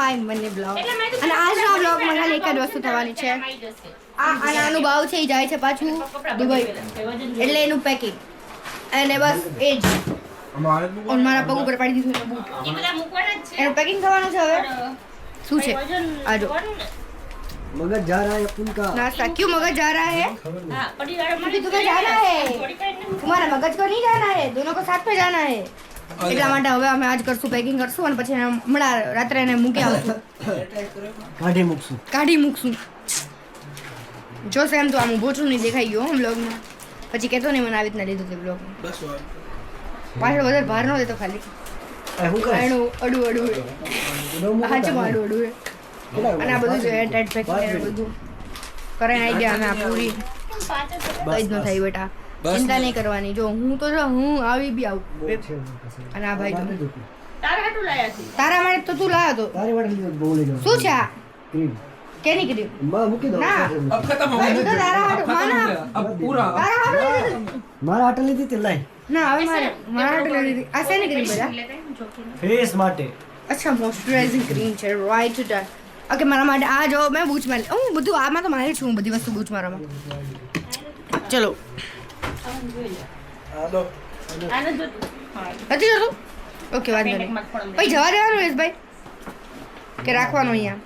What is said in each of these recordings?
My money blog એટલે મેં તો અને આજના બ્લોગમાં ખાલી એક જ વસ્તુ થવાની છે આ આ નાનું ભાવ છે એ જાય છે પાછું દુબઈ એટલે એનું પેકિંગ અને બસ એ જ અમારે અને મારા પગ ઉપર પાડી દીધું એનું બૂટ એ બધા મૂકવાના જ છે એનું પેકિંગ થવાનું છે હવે શું છે વજન આ જો. કરવાનું ને. मगर जा रहा है अपन का नाश्ता क्यों मगज जा रहा है હા, પડી વાળો अभी મને तुम्हें जाना है થોડી કાંઈ નહીં. तुम्हारा मगज को नहीं जाना है दोनों को साथ में जाना है એટલા માટે હવે અમે આજ કરશું પેકિંગ કરશું અને પછી હમણાં રાત્રે એને મૂકી આવશું. કાઢી મૂકશું. કાઢી મૂકશું. જો સેમ તો આમ ઊભો છું નહીં દેખાઈ ગયો બ્લોગમાં પછી કહેતો નહીં મને આવી રીતના લીધું તે બ્લોગ પાછળ વધારે ભાર ન દેતો ખાલી. અડું અડું અડું હાચમાં અને આ બધું જો એર પેકિંગ બધું. કરાય આવી ગયા અમે આ પૂરી. કઈ થાય બેટા. ચિંતા નહીં કરવાની. જો હું તો જો હું આવી બી આવું. અને આ ભાઈ તારા હાટુ લાયા છે? તારા માટે તો તું લાયો તો. તારી માટે બહુ લઈ જાવ શું છે આ? કેની ક્રીમમાં મૂકી દો. ના. અબ ખતમ હો ગઈ તારા હાટુ માના અબ પૂરા. તારા હાટુ મારા હાટુ લીધી તે લાઈ ના હવે મારે મારા હાટુ લીધી. આ શેની ક્રીમ બધા ફેસ માટે. અચ્છા મોઇસ્ચરાઇઝિંગ ક્રીમ છે. રાઈટ ટુ ઓકે મારા માટે આ જો મેં બૂચ મારી હું બધું આમાં તો મારી છું બધી વસ્તુ બૂચ મારામાં ચલો. નથી જતું? ઓકે વાંધો નહીં. ભાઈ જવા દેવાનું યશભાઈ કે રાખવાનું અહીંયા?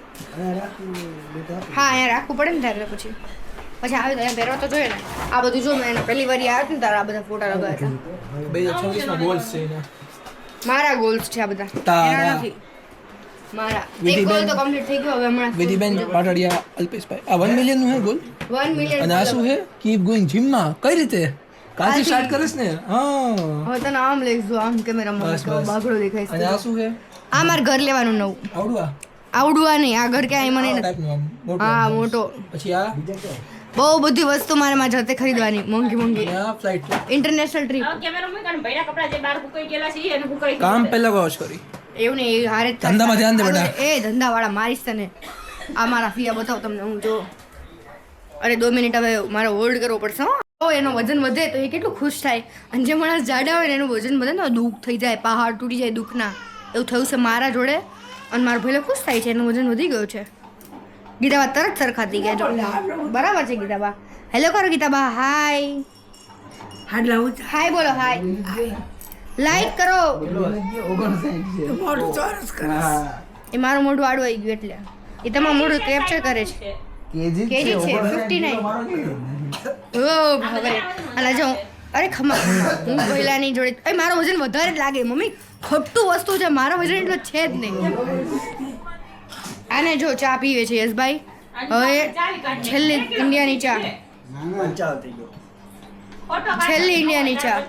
હા અહીંયા રાખવું પડે ને ત્યારે પછી. પછી આવે અહીંયા પહેરવા તો જોઈએ ને. આ બધું જો મેં પહેલી વાર આવ્યા ને તારા આ બધા ફોટા લગાવ્યા હતા. માં મારા ગોલ્સ છે આ બધા. તારા. નથી. મારા. એક ગોલ તો કમ્પ્લીટ થઈ ગયો હવે હમણાં. વિધિબેન પાટડિયા અલ્પેશભાઈ. આ વન મિલિયનનું હે ગોલ વન મિલિયન અને આ શું હે? કીપ ગોઈંગ જીમમાં કઈ રીતે? કાલથી. સ્ટાર્ટ કરીશ ને? હા. હવે તને આમ લઈશ જો આમ કેમેરામાં. બાગડો દેખાય અને આ છે શું છે? આ મારે ઘર લેવાનું નવું. આવડું આ નહીં આ ઘર ક્યાંય મને નથી હા મોટો. પછી આ? બહુ બધી વસ્તુ મારે મારા જાતે ખરીદવાની મોંઘી મોંઘી. અને આ ફ્લાઇટ ઇન્ટરનેશનલ ટ્રીપ કેમેરો મૂક અને ભૈડા કપડાં જે બહાર કુકઈ ગયેલા છે એને કુકઈ કામ. પહેલા વોશ કરી. એવું નહીં એ હારે જ ધંધામાં ધ્યાન દે બેટા. એ ધંધાવાળા મારીશ તને. આ મારા ફિયા બતાવ તમને હું જો અરે દો મિનિટ હવે મારે હોલ્ડ કરવો પડશે એનો વજન વધે તો એ કેટલું ખુશ થાય. અને જે માણસ જાડા હોય ને એનું વજન વધે ને દુઃખ થઈ જાય પહાડ તૂટી જાય દુઃખના. એવું થયું છે મારા જોડે અને મારો ભાઈ ખુશ થાય છે એનું વજન વધી ગયું છે. ગીતાબા તરત સરખાતી ગયા. જો બરાબર છે ગીતાબા. હેલો કરો ગીતાબા. હાય હાય બોલો હાય લાઈક કરો. એ મારું મોઢું આડું આવી ગયું એટલે. એ તમારું મોઢું કેપ્ચર કરે છે. કેજી કેજી છે. Fifty nine. ઓ હવે અને જો અરે ખમા. હું પહેલાની જોડે એ મારો વજન વધારે જ લાગે મમ્મી. ખોટું વસ્તુ છે મારો વજન એટલો છે જ નહીં. આને જો ચા પીવે છે યશભાઈ. હવે છેલ્લી ઇન્ડિયાની ચા. ચાલ થઈ ગયો. છેલ્લી ઇન્ડિયાની ચા.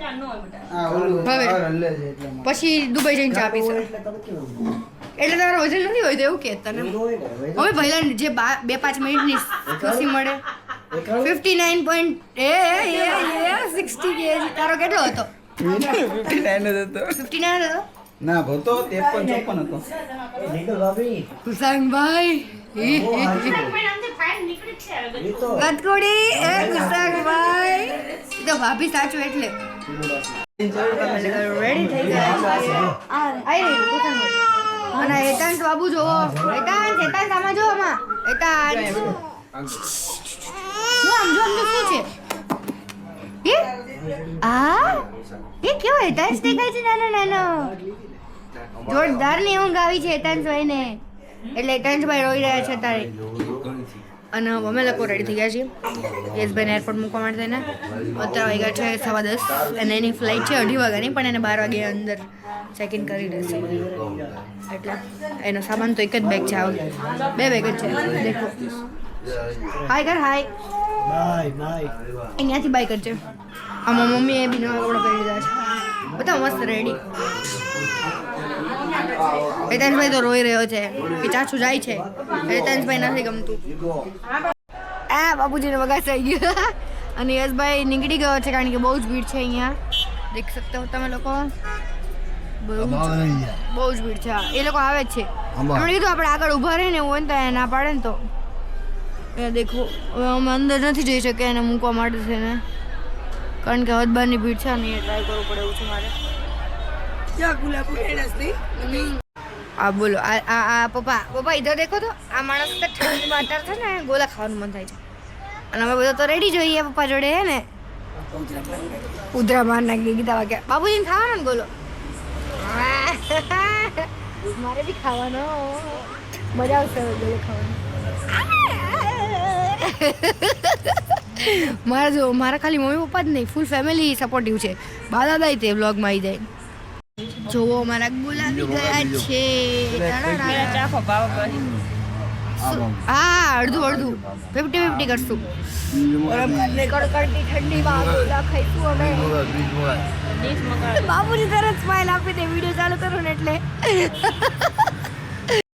હવે પછી દુબઈ જઈને ચા પીશે. એટલે તમારો વજન નથી હોય તો એવું કે તને. હવે હવે જે બે પાંચ મિનિટની ખુશી મળે. ફિફ્ટી નાઇન પોઈન્ટ એ સિક્સટી કેજી તારો કેટલો હતો? ફિફ્ટી નાઇન હતો. ના ભતો ત્રેપન ચોપન હતો. નીકળ હવે એ તો ભાભી સાચું એટલે. રેડી થઈ ગયા? રહી અને બાબુ જોવો હેતાંશ હેતાંશ આમાં જો આમાં. હેતાંશ. જો આમ જો આમ જો શું છે? એ? આ? એ કેવો હેતાંશ દેખાય છે? નાનો નાનો. જોરદારની ઊંઘ આવી છે હેતાંશભાઈ ને એટલે ટંચભાઈ રોઈ રહ્યા છે તારે અને અમે લોકો રેડી થઈ ગયા છીએ. યશભાઈને એરપોર્ટ મૂકવા માટે થઈને. અત્યારે વાગ્યા છે સવા દસ. અને એની ફ્લાઇટ છે અઢી વાગ્યાની પણ એને બાર વાગે અંદર ચેક ઇન કરી દેશે એટલે એનો સામાન તો એક જ બેગ છે આવો. બે બેગ જ છે. દેખો. હાય કર હાય અહીંયાથી બાય કરજે આમાં મમ્મીએ બી નવા કપડાં પહેરી દીધા છે. બધા મસ્ત રેડી હેતાંશભાઈ તો રોઈ રહ્યો છે. કે ચાચુ જાય છે. હેતાંશભાઈ નથી ગમતું. આ બાપુજીને વગાસ થઈ ગયો. અને યશભાઈ નીકળી ગયો છે કારણ કે બહુ જ ભીડ છે અહીંયા. દેખ શકતા હો તમે લોકો. બહુ જ- બહુ જ ભીડ છે. હા. એ લોકો આવે જ છે. એમણે કીધું આપણે આગળ ઊભા રહીને એવું હોય ને તો ના પાડે ને તો. એ દેખો હવે અમે અંદર નથી જઈ શકે એને મૂકવા માટે છે ને. કારણ કે હદબારની ભીડ છે ને એ ટ્રાય કરવું પડે એવું છે મારે. આ બોલો. આ આ પપ્પા પપ્પા ઇધર દેખો તો આ માણસ તો ઠંડીમાં અત્યારે છે ને ગોલા ખાવાનું મન થાય છે. અને અમે બધા તો રેડી જોઈએ પપ્પા જોડે હે ને? ઉધરા માર નાખી. કીધા વાગ્યા બાબુજીને ખાવાનો ને ગોલો? મારે બી ખાવાનો. મજા આવશે ગોલો ખાવાનો. મારા જો મારા ખાલી મમ્મી પપ્પા જ નહીં ફૂલ ફેમિલી સપોર્ટિવ છે. બા દાદા તે વ્લોગમાં આવી જાય. જોવો મારા ગુલાબી ગયા છે. હા અડધું અડધું. ફિફ્ટી ફિફ્ટી કરશું. કડકડતી ઠંડીમાં ગોલા ખાઈશું અમે. બાબુજી તરત સ્માઈલ આપી દે વીડિયો ચાલુ કરો ને એટલે.